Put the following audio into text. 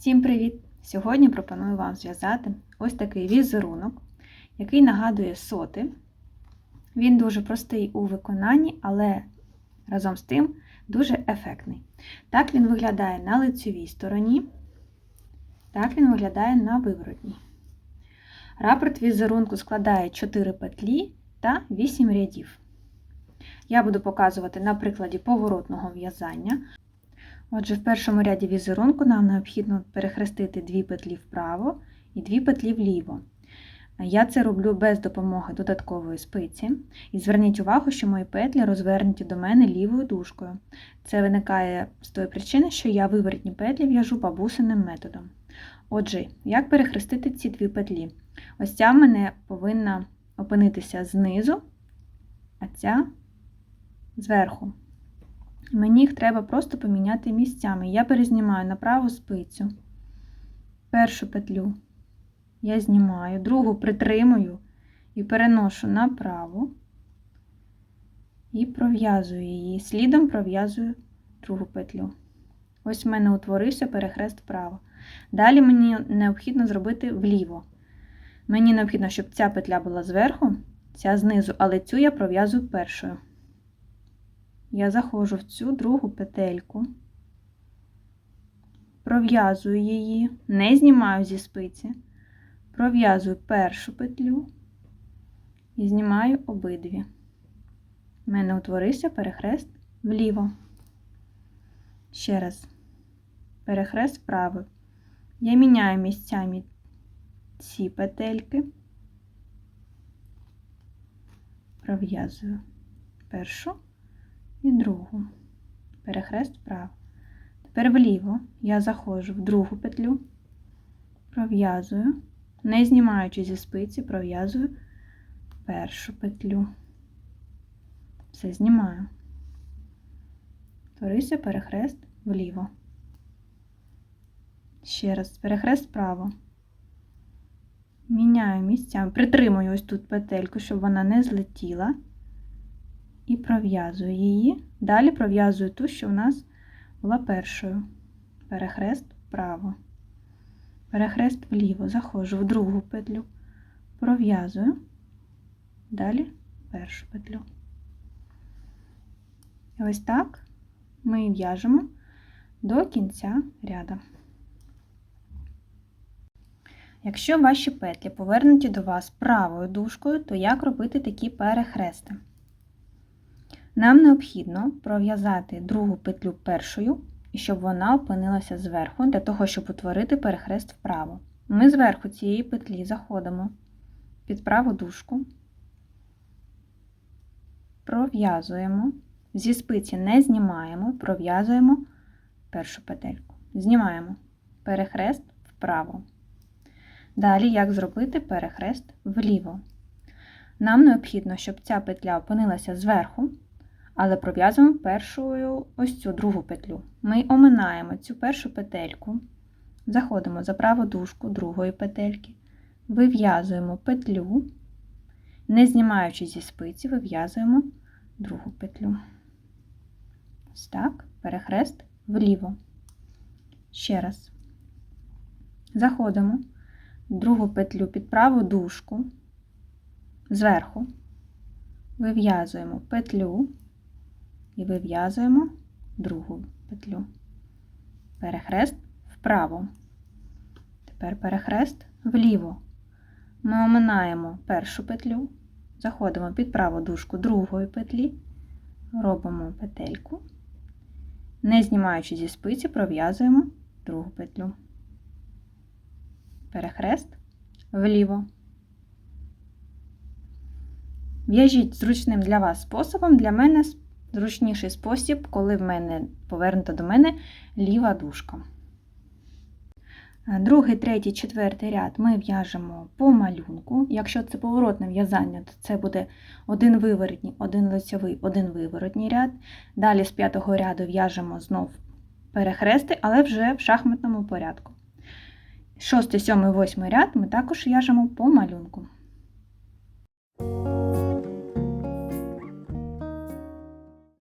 Всім привіт! Сьогодні пропоную вам зв'язати ось такий візерунок, який нагадує соти. Він дуже простий у виконанні, але разом з тим дуже ефектний. Так він виглядає на лицевій стороні, так він виглядає на виворотній. Рапорт візерунку складає 4 петлі та 8 рядів. Я буду показувати на прикладі поворотного в'язання. Отже, в першому ряді візерунку нам необхідно перехрестити дві петлі вправо і дві петлі вліво. Я це роблю без допомоги додаткової спиці. І зверніть увагу, що мої петлі розвернуті до мене лівою дужкою. Це виникає з тої причини, що я виворотні петлі в'яжу бабусиним методом. Отже, як перехрестити ці дві петлі? Ось ця в мене повинна опинитися знизу, а ця зверху. Мені їх треба просто поміняти місцями. Я перезнімаю на праву спицю. Першу петлю я знімаю, другу притримую і переношу на праву і пров'язую її. Слідом пров'язую другу петлю. Ось в мене утворився перехрест вправо. Далі мені необхідно зробити вліво. Мені необхідно, щоб ця петля була зверху, ця знизу, але цю я пров'язую першою я заходжу в цю другу петельку, пров'язую її, не знімаю зі спиці, пров'язую першу петлю і знімаю обидві. У мене утворився перехрест вліво. Ще раз, перехрест вправо. Я міняю місцями ці петельки, пров'язую першу і другу. Перехрест вправо. Тепер вліво я заходжу в другу петлю, пров'язую, не знімаючи зі спиці, пров'язую першу петлю. Все знімаю. Творився перехрест вліво. Ще раз, перехрест вправо. Міняю місцями, притримую ось тут петельку, щоб вона не злетіла і пров'язую її. Далі пров'язую ту, що у нас була першою. Перехрест вправо. Перехрест вліво, заходжу в другу петлю, пров'язую, далі першу петлю. І ось так ми в'яжемо до кінця ряда. Якщо ваші петлі повернуті до вас правою дужкою, то як робити такі перехрести? Нам необхідно пров'язати другу петлю першою, щоб вона опинилася зверху, для того, щоб утворити перехрест вправо. Ми зверху цієї петлі заходимо під праву дужку, пров'язуємо, зі спиці не знімаємо, пров'язуємо першу петельку. Знімаємо перехрест вправо. Далі, як зробити перехрест вліво. Нам необхідно, щоб ця петля опинилася зверху але пров'язуємо першою ось цю другу петлю. Ми оминаємо цю першу петельку, заходимо за праву дужку другої петельки, вив'язуємо петлю, не знімаючи зі спиці, вив'язуємо другу петлю. Ось так, перехрест вліво. Ще раз. Заходимо другу петлю під праву дужку, зверху, вив'язуємо петлю і вив'язуємо другу петлю. Перехрест вправо. Тепер перехрест вліво. Ми оминаємо першу петлю, заходимо під праву дужку другої петлі, робимо петельку, не знімаючи зі спиці, пров'язуємо другу петлю. Перехрест вліво. В'яжіть зручним для вас способом, для мене зручніший спосіб, коли в мене повернута до мене ліва дужка. Другий, третій, четвертий ряд ми в'яжемо по малюнку. Якщо це поворотне в'язання, то це буде один виворотній, один лицьовий, один виворотній ряд. Далі з п'ятого ряду в'яжемо знов перехрести, але вже в шахматному порядку. Шостий, сьомий, восьмий ряд ми також в'яжемо по малюнку.